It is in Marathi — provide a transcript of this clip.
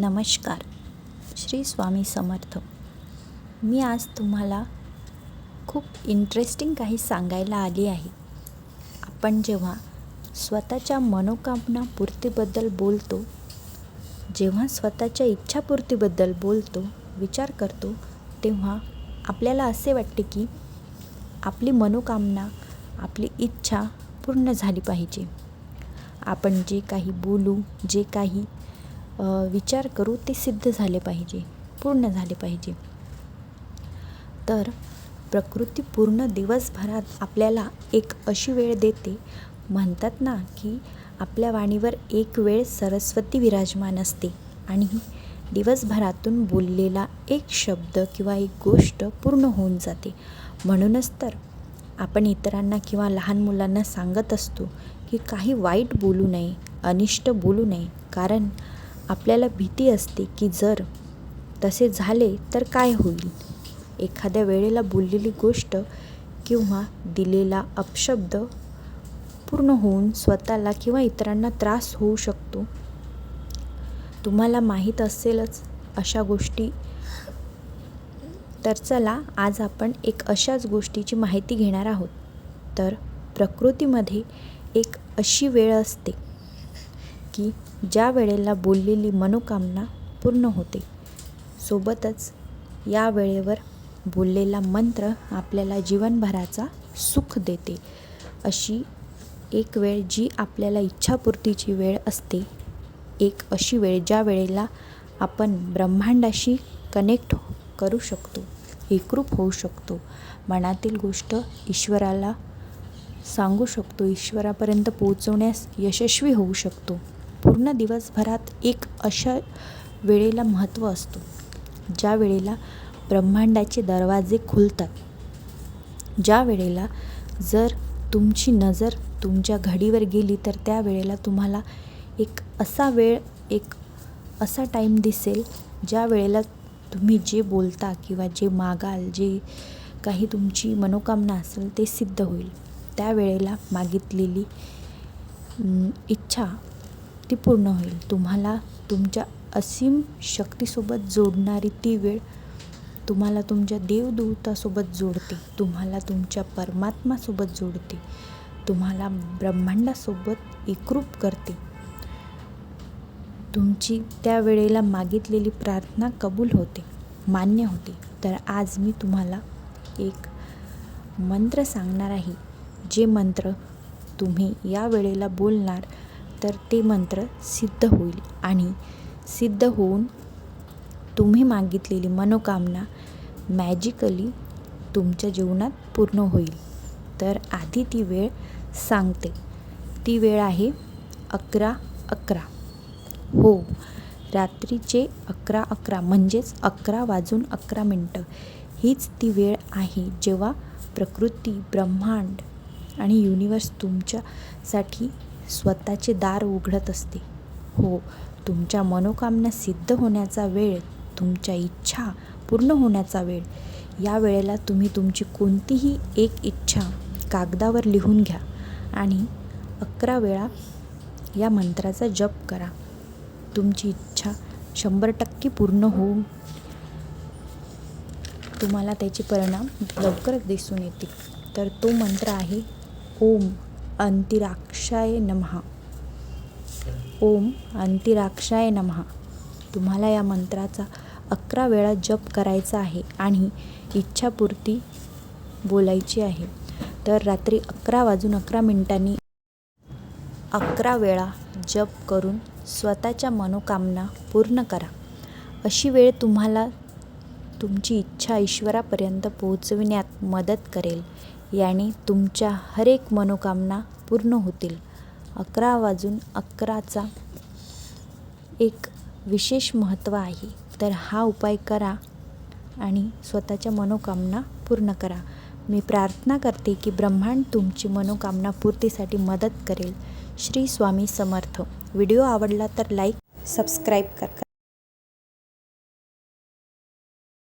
नमस्कार. श्री स्वामी समर्थ. मी आज तुम्हाला खूप इंटरेस्टिंग काही सांगायला आली आहे. आपण जेव्हा स्वतःच्या मनोकामना पूर्तीबद्दल बोलतो जेव्हा स्वतःच्या इच्छापूर्तीबद्दल बोलतो विचार करतो तेव्हा आपल्याला असे वाटते की आपली मनोकामना आपली इच्छा पूर्ण झाली पाहिजे. आपण जे काही बोलू जे काही विचार करू ते सिद्ध झाले पाहिजे पूर्ण झाले पाहिजे. तर प्रकृती पूर्ण दिवसभरात आपल्याला एक अशी वेळ देते म्हणतात ना की आपल्या वाणीवर एक वेळ सरस्वती विराजमान असते आणि दिवसभरातून बोललेला एक शब्द किंवा एक गोष्ट पूर्ण होऊन जाते. म्हणूनच तर आपण इतरांना किंवा लहान मुलांना सांगत असतो की काही वाईट बोलू नये अनिष्ट बोलू नये कारण आपल्याला भीती असते की जर तसे झाले तर काय होईल? एखाद्या वेळेला बोललेली गोष्ट किंवा दिलेला अपशब्द पूर्ण होऊन स्वतःला किंवा इतरांना त्रास होऊ शकतो. तुम्हाला माहीत असेलच अशा गोष्टी. तर चला आज आपण एक अशाच गोष्टीची माहिती घेणार आहोत. तर प्रकृतीमध्ये एक अशी वेळ असते की ज्या वेळेला बोललेली मनोकामना पूर्ण होते सोबतच या वेळेवर बोललेला मंत्र आपल्याला जीवनभराचा सुख देते. अशी एक वेळ जी आपल्याला इच्छापूर्तीची वेळ असते एक अशी वेळ ज्या वेळेला आपण ब्रह्मांडाशी कनेक्ट करू शकतो एकरूप होऊ शकतो. मनातील गोष्ट ईश्वराला सांगू शकतो ईश्वरापर्यंत पोहोचवण्यास यशस्वी होऊ शकतो. पूर्ण दिवसभरात एक अशा वेळेला महत्त्व असतो ज्या वेळेला ब्रह्मांडाचे दरवाजे खुलतात. ज्या वेळेला जर तुमची नजर तुमच्या घडीवर गेली तर त्या वेळेला तुम्हाला एक असा वेळ एक असा टाईम दिसेल ज्या वेळेला तुम्ही जे बोलता किंवा जे मागाल जे काही तुमची मनोकामना असेल ते सिद्ध होईल. त्यावेळेला मागितलेली इच्छा ती पूर्ण होईल. तुम्हाला तुमच्या असीम शक्तीसोबत जोडणारी ती वेळ तुम्हाला तुमच्या देवदूतासोबत जोडते. तुम्हाला तुमच्या परमात्मासोबत जोडते. तुम्हाला ब्रह्मांडासोबत एकरूप करते. तुमची त्या वेळेला मागितलेली प्रार्थना कबूल होते मान्य होते. तर आज मी तुम्हाला एक मंत्र सांगणार आहे. जे मंत्र तुम्ही या वेळेला बोलणार तर ते मंत्र सिद्ध होईल आणि सिद्ध होऊन तुम्ही मागितलेली मनोकामना मॅजिकली तुमच्या जीवनात पूर्ण होईल. तर आधी ती वेळ सांगते. ती वेळ आहे अकरा अकरा. हो रात्रीचे अकरा अकरा म्हणजेच अकरा वाजून अकरा मिनटं. हीच ती वेळ आहे जेव्हा प्रकृती ब्रह्मांड आणि युनिवर्स तुमच्यासाठी स्वतःचे दार उघडत असते. हो तुमच्या मनोकामना सिद्ध होण्याचा वेळ तुमच्या इच्छा पूर्ण होण्याचा वेळ. या वेळेला तुम्ही तुमची कोणतीही एक इच्छा कागदावर लिहून घ्या आणि अकरा वेळा या मंत्राचा जप करा. तुमची इच्छा शंभर टक्के पूर्ण होऊन तुम्हाला त्याचे परिणाम लवकरच दिसून येतील. तर तो मंत्र आहे ओम. अंतिराक्षाय नमहा ओम अंतिराक्षाय नमहा तुम्हाला या मंत्राचा अकरा वेळा जप करायचा आहे आणि इच्छापूर्ती बोलायची आहे. तर रात्री अकरा वाजून अकरा मिनिटांनी अकरा वेळा जप करून स्वतःच्या मनोकामना पूर्ण करा. अशी वेळ तुम्हाला तुमची इच्छा ईश्वरापर्यंत पोहोचविण्यात मदत करेल. याने तुमच्या हरेक मनोकामना पूर्ण होतील. अकरा वाजून अकराचा एक विशेष महत्त्व आहे. तर हा उपाय करा आणि स्वतःच्या मनोकामना पूर्ण करा. मी प्रार्थना करते की ब्रह्मांड तुमची मनोकामना पूर्तीसाठी मदत करेल. श्री स्वामी समर्थ. व्हिडिओ आवडला तर लाईक सबस्क्राईब करा.